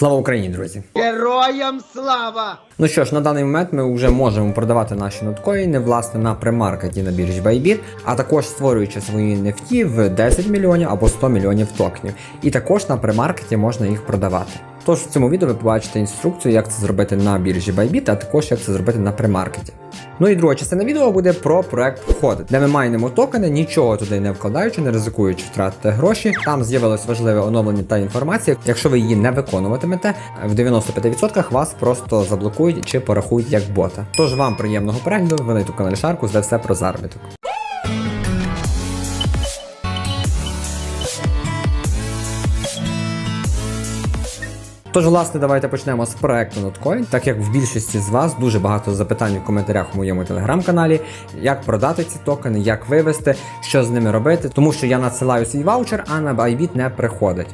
Слава Україні, друзі! Героям слава! Ну що ж, на даний момент ми вже можемо продавати наші ноткоїни власне на примаркеті на біржі Bybit, а також створюючи свої NFT в 10 мільйонів або 100 мільйонів токенів. І також на примаркеті можна їх продавати. Тож в цьому відео ви побачите інструкцію, як це зробити на біржі Bybit, а також як це зробити на примаркеті. Ну і друга частина відео буде про проект входи, де ми майнимо токени, нічого туди не вкладаючи, не ризикуючи втратити гроші. Там з'явилось важливе оновлення та інформація. Якщо ви її не виконуватимете, в 95% вас просто заблокують чи порахують як бота. Тож вам приємного перегляду, ви на youtube каналі Шарку, де все про заробіток. Тож, власне, давайте почнемо з проекту Notcoin, так як в більшості з вас дуже багато запитань в коментарях у моєму телеграм-каналі, як продати ці токени, як вивести, що з ними робити, тому що я надсилаю свій ваучер, а на Bybit не приходить.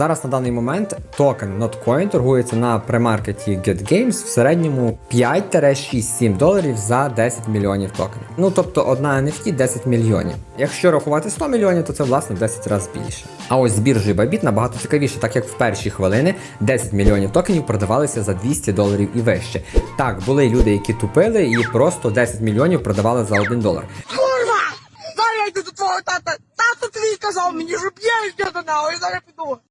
Зараз на даний момент токен Notcoin торгується на премаркеті GetGames в середньому 5-6-7 доларів за 10 мільйонів токенів. Ну тобто одна NFT 10 мільйонів. Якщо рахувати 100 мільйонів, то це власне в 10 разів більше. А ось з біржею Bybit набагато цікавіше, так як в перші хвилини 10 мільйонів токенів продавалися за 200 доларів і вище. Так, були люди, які тупили і просто 10 мільйонів продавали за 1 долар. Курва! Зараз я йду до твого тата. Тато твій казав мені, щоб я йшов до нього, і зараз піду.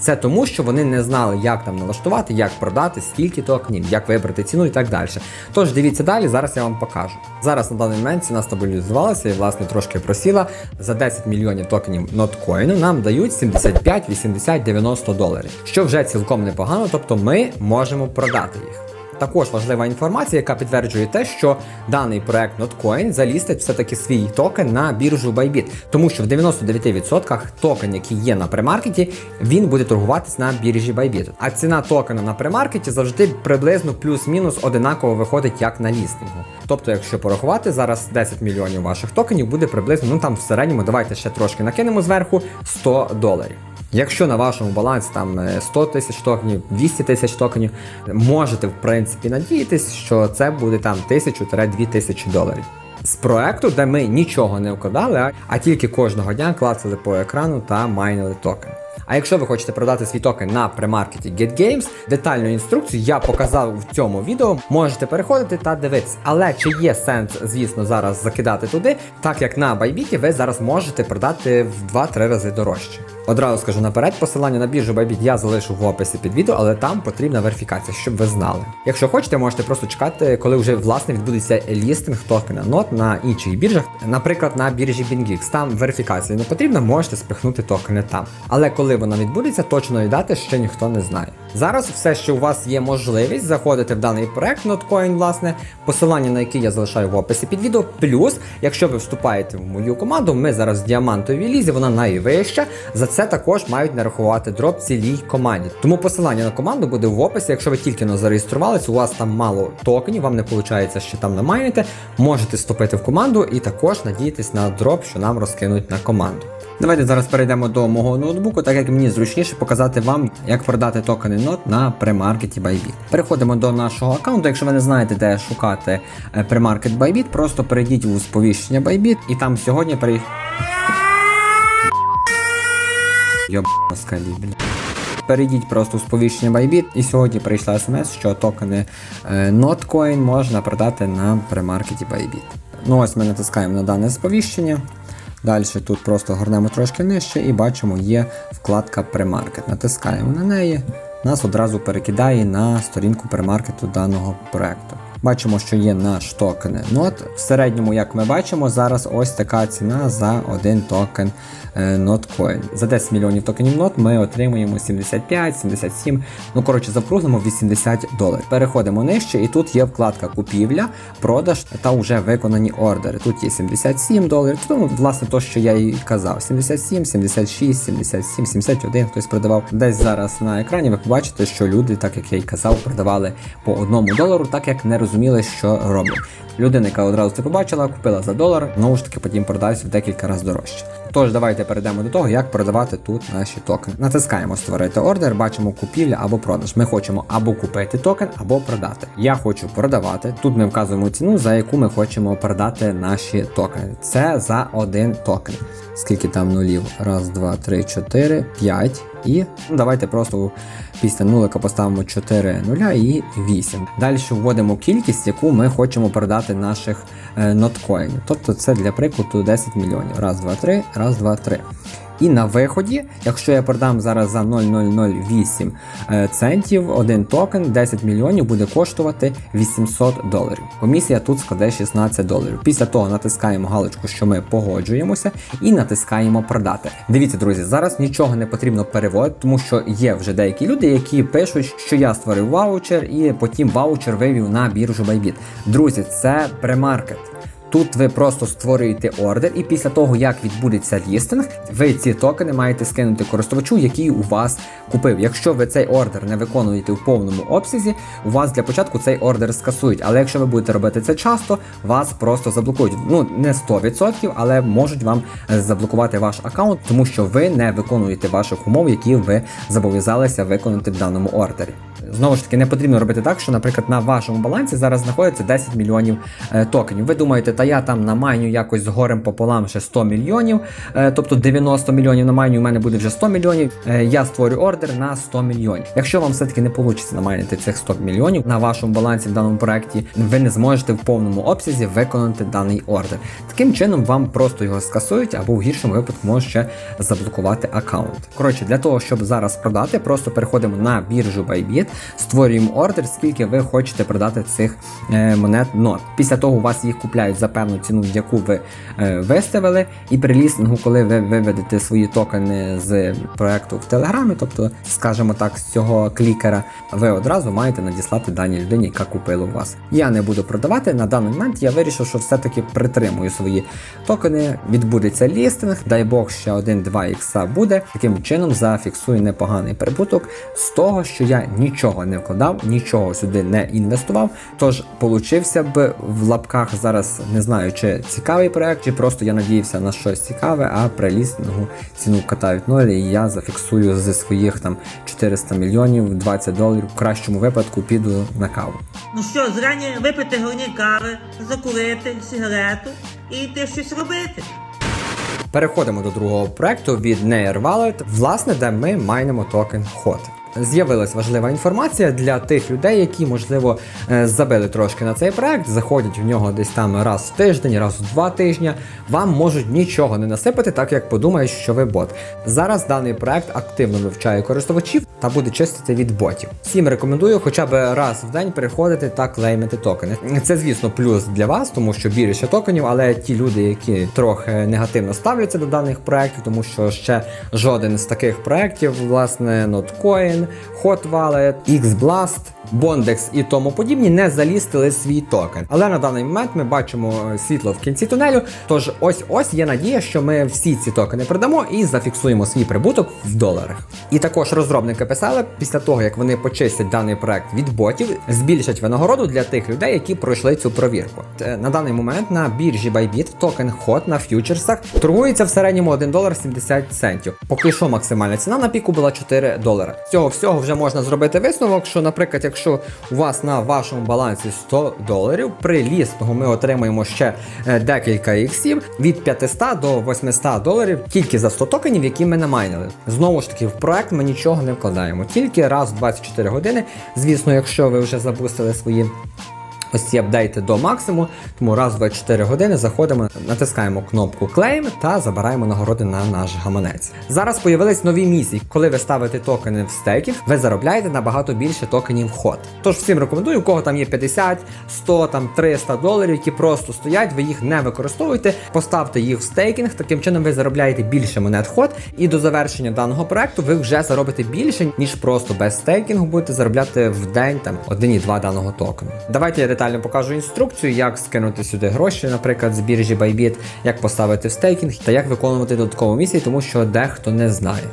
Це тому, що вони не знали, як там налаштувати, як продати, скільки токенів, як вибрати ціну і так далі. Тож дивіться далі, зараз я вам покажу. Зараз на даний момент ціна стабілізувалася і власне трошки просіла. За 10 мільйонів токенів ноткоїну нам дають 75, 80, 90 доларів, що вже цілком непогано, тобто ми можемо продати їх. Також важлива інформація, яка підтверджує те, що даний проект Notcoin залістить все-таки свій токен на біржу Bybit, тому що в 99% токен, який є на премаркеті, він буде торгуватись на біржі Bybit. А ціна токена на премаркеті завжди приблизно плюс-мінус одинаково виходить як на лістингу. Тобто, якщо порахувати, зараз 10 мільйонів ваших токенів буде приблизно, ну там в середньому, давайте ще трошки накинемо зверху 100 доларів. Якщо на вашому балансі там е, 100 тисяч токенів, 200 тисяч токенів, можете в принципі надіятись, що це буде там 1000-2000 тисячі доларів. З проекту, де ми нічого не вкладали, а тільки кожного дня клацали по екрану та майнили токен. А якщо ви хочете продати свій токен на премаркеті GetGames, детальну інструкцію я показав в цьому відео. Можете переходити та дивитися. Але чи є сенс, звісно, зараз закидати туди, так як на Bybit ви зараз можете продати в 2-3 рази дорожче. Одразу скажу наперед, посилання на біржу Bybit я залишу в описі під відео, але там потрібна верифікація, щоб ви знали. Якщо хочете, можете просто чекати, коли вже власне відбудеться лістинг токена нот на інших біржах, наприклад, на біржі BingX. Там верифікація не потрібна, можете спихнути токени там. Але коли вона відбудеться, точної дати ще ніхто не знає. Зараз все, що у вас є можливість заходити в даний проект Notcoin, власне, посилання на який я залишаю в описі під відео. Плюс, якщо ви вступаєте в мою команду, ми зараз в діамантовій лізі, вона найвища. За це також мають нарахувати дроп цілій команді. Тому посилання на команду буде в описі. Якщо ви тільки но зареєструвались, у вас там мало токенів, вам не виходить ще там намайнити, можете вступити в команду і також надіятись на дроп, що нам розкинуть на команду. Давайте зараз перейдемо до мого ноутбуку, так як мені зручніше показати вам, як продати токени NOT на премаркеті Bybit. Переходимо до нашого аккаунту. Якщо ви не знаєте, де шукати премаркет Bybit, просто перейдіть у сповіщення Bybit і там сьогодні перей... Йоб скалі, блін. Перейдіть просто у сповіщення Bybit, і сьогодні прийшла смс, що токени е, Notcoin можна продати на премаркеті Bybit. Ну ось ми натискаємо на дане сповіщення. Далі тут просто горнемо трошки нижче і бачимо, є вкладка Premarket. Натискаємо на неї, нас одразу перекидає на сторінку премаркету даного проекту. Бачимо, що є наш токен NOT. В середньому, як ми бачимо, зараз ось така ціна за один токен е, NotCoin. За 10 мільйонів токенів NOT ми отримуємо 75, 77, ну коротше, запруглимо 80 доларів. Переходимо нижче, і тут є вкладка купівля, продаж та вже виконані ордери. Тут є 77 доларів. Тому, власне, то, що я і казав: 77, 76, 77, 71 хтось продавав. Десь зараз на екрані ви побачите, що люди, так як я й казав, продавали по одному долару, так як не розуміли, що роблять. Людина, яка одразу це побачила, купила за долар, знову ж таки потім продався в декілька разів дорожче. Тож давайте перейдемо до того, як продавати тут наші токени. Натискаємо створити ордер, бачимо купівля або продаж. Ми хочемо або купити токен, або продати. Я хочу продавати. Тут ми вказуємо ціну, за яку ми хочемо продати наші токени. Це за один токен. Скільки там нулів? Раз, два, три, чотири, п'ять. І ну, давайте просто після нулика поставимо 4 нуля і 8. Далі вводимо кількість, яку ми хочемо продати наших е, ноткоїнів. Тобто це для прикладу 10 мільйонів. Раз, два, три, раз, два, три. І на виході, якщо я продам зараз за 0,008 е, центів, один токен 10 мільйонів буде коштувати 800 доларів. Комісія тут складе 16 доларів. Після того натискаємо галочку, що ми погоджуємося, і натискаємо продати. Дивіться, друзі, зараз нічого не потрібно переводити, тому що є вже деякі люди, які пишуть, що я створив ваучер, і потім ваучер вивів на біржу Bybit. Друзі, це премаркет. Тут ви просто створюєте ордер, і після того, як відбудеться лістинг, ви ці токени маєте скинути користувачу, який у вас купив. Якщо ви цей ордер не виконуєте в повному обсязі, у вас для початку цей ордер скасують. Але якщо ви будете робити це часто, вас просто заблокують. Ну не 100%, але можуть вам е, заблокувати ваш аккаунт, тому що ви не виконуєте ваших умов, які ви зобов'язалися виконати в даному ордері. Знову ж таки, не потрібно робити так, що, наприклад, на вашому балансі зараз знаходиться 10 мільйонів е, токенів. Ви думаєте, та я там намайню якось з горем пополам ще 100 мільйонів, е, тобто 90 мільйонів намайню, у мене буде вже 100 мільйонів. Е, я створю ордер на 100 мільйонів. Якщо вам все-таки не вийде намайнити цих 100 мільйонів на вашому балансі в даному проєкті, ви не зможете в повному обсязі виконати даний ордер. Таким чином вам просто його скасують або в гіршому випадку може ще заблокувати аккаунт. Коротше, для того, щоб зараз продати, просто переходимо на біржу Bybit, створюємо ордер, скільки ви хочете продати цих е, монет нот. Після того у вас їх купляють за певну ціну, яку ви е, виставили, і при лістингу, коли ви виведете свої токени з проекту в Телеграмі, тобто, скажімо так, з цього клікера, ви одразу маєте надіслати даній людині, яка купила у вас. Я не буду продавати на даний момент. Я вирішив, що все-таки притримую свої токени. Відбудеться лістинг, дай Бог, ще один-два ікса буде. Таким чином зафіксую непоганий прибуток з того, що я нічого не вкладав, нічого сюди не інвестував. Тож получився б в лапках зараз не знаю, чи цікавий проект, чи просто я надіявся на щось цікаве, а при лістингу ціну катають ноль, і я зафіксую зі своїх там 400 мільйонів 20 доларів. В кращому випадку піду на каву. Ну що, зрані випити горні кави, закурити сигарету і йти щось робити. Переходимо до другого проекту від Near Wallet, власне, де ми майнимо токен HOT. З'явилась важлива інформація для тих людей, які, можливо, е, забили трошки на цей проект, заходять в нього десь там раз в тиждень, раз в два тижні. Вам можуть нічого не насипати, так як подумають, що ви бот. Зараз даний проект активно вивчає користувачів та буде чистити від ботів. Всім рекомендую хоча б раз в день переходити та клеймити токени. Це, звісно, плюс для вас, тому що більше токенів, але ті люди, які трохи негативно ставляться до даних проектів, тому що ще жоден з таких проектів, власне, Notcoin, Hot Wallet, XBlast, Bondex і тому подібні не залістили свій токен. Але на даний момент ми бачимо е, світло в кінці тунелю. Тож ось ось є надія, що ми всі ці токени продамо і зафіксуємо свій прибуток в доларах. І також розробники писали, після того як вони почистять даний проект від ботів, збільшать винагороду для тих людей, які пройшли цю провірку. Е, На даний момент на біржі Bybit токен HOT на ф'ючерсах торгується в середньому 1 долар 70 центів. Поки що максимальна ціна на піку була 4 долара. З цього всього вже можна зробити висновок, що, наприклад, якщо у вас на вашому балансі 100 доларів, при ми отримаємо ще е, декілька іксів від 500 до 800 доларів тільки за 100 токенів, які ми намайнили. Знову ж таки, в проект ми нічого не вкладаємо, тільки раз в 24 години. Звісно, якщо ви вже запустили свої ось ці апдейти до максимуму, тому раз в 24 години заходимо, натискаємо кнопку Claim та забираємо нагороди на наш гаманець. Зараз появились нові місії. Коли ви ставите токени в стейкінг, ви заробляєте набагато більше токенів ход. Тож всім рекомендую, у кого там є 50, 100, там 300 доларів, які просто стоять, ви їх не використовуєте, поставте їх в стейкінг. Таким чином ви заробляєте більше монет ход, і до завершення даного проекту ви вже заробите більше, ніж просто без стейкінгу будете заробляти в день там 1,2 даного токену. Давайте я детально покажу інструкцію, як скинути сюди гроші, наприклад, з біржі Bybit, як поставити в стейкінг та як виконувати додаткову місію, тому що дехто не знає.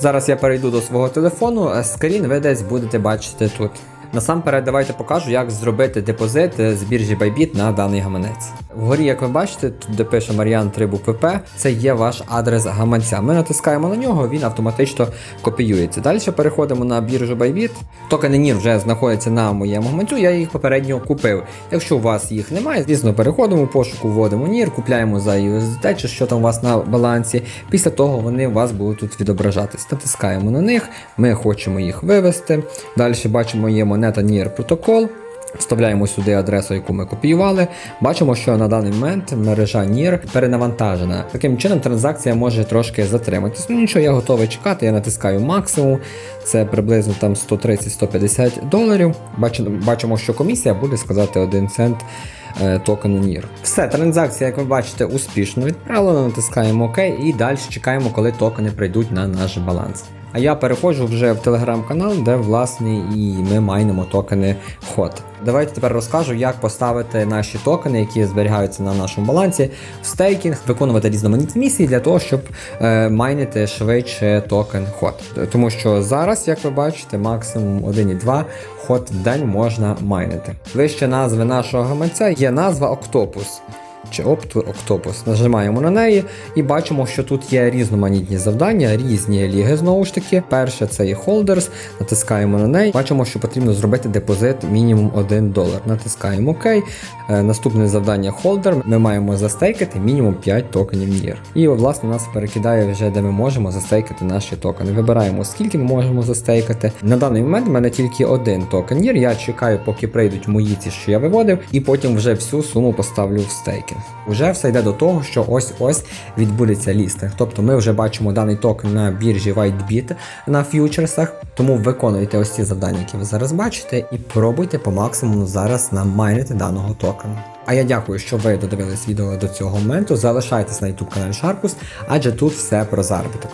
Зараз я перейду до свого телефону, а скрін ви десь будете бачити тут. Насамперед, давайте покажу, як зробити депозит е, з біржі Bybit на даний гаманець. Вгорі, як ви бачите, тут де пише Мар'ян Трибу ПП, це є ваш адрес гаманця. Ми натискаємо на нього, він автоматично копіюється. Далі переходимо на біржу Bybit. Токени NIR вже знаходяться на моєму гаманцю, я їх попередньо купив. Якщо у вас їх немає, звісно, переходимо пошуку, вводимо NIR, купляємо за USDT чи що там у вас на балансі. Після того вони у вас будуть тут відображатись. Натискаємо на них, ми хочемо їх вивести. Далі бачимо є монета NIR протокол. Вставляємо сюди адресу, яку ми копіювали. Бачимо, що на даний момент мережа NIR перенавантажена. Таким чином транзакція може трошки затриматись. Ну нічого, я готовий чекати. Я натискаю максимум. Це приблизно там 130-150 доларів. Бачимо, бачимо, що комісія буде сказати 1 цент е, токену NIR. Все, транзакція, як ви бачите, успішно відправлена. Натискаємо ОК і далі чекаємо, коли токени прийдуть на наш баланс. А я переходжу вже в телеграм-канал, де власне і ми майнимо токени HOT. Давайте тепер розкажу, як поставити наші токени, які зберігаються на нашому балансі, в стейкінг, виконувати різноманітні місії для того, щоб е, майнити швидше токен HOT. Тому що зараз, як ви бачите, максимум 1,2 HOT в день можна майнити. Вище назви нашого гаманця є назва Octopus чи Octopus. Нажимаємо на неї і бачимо, що тут є різноманітні завдання, різні ліги знову ж таки. Перше це є Holders, натискаємо на неї. Бачимо, що потрібно зробити депозит мінімум 1 долар. Натискаємо ОК. Е, Наступне завдання Holder. Ми маємо застейкати мінімум 5 токенів NIR. І власне нас перекидає вже, де ми можемо застейкати наші токени. Вибираємо, скільки ми можемо застейкати. На даний момент в мене тільки один токен NIR. Я чекаю, поки прийдуть мої ті, що я виводив, і потім вже всю суму поставлю в стейкінг. Уже все йде до того, що ось ось відбудеться лістинг. Тобто ми вже бачимо даний токен на біржі WhiteBit на ф'ючерсах. Тому виконуйте ось ці завдання, які ви зараз бачите, і пробуйте по максимуму зараз намайнити даного токена. А я дякую, що ви додивились відео до цього моменту. Залишайтесь на YouTube каналі Sharkus, адже тут все про заробіток.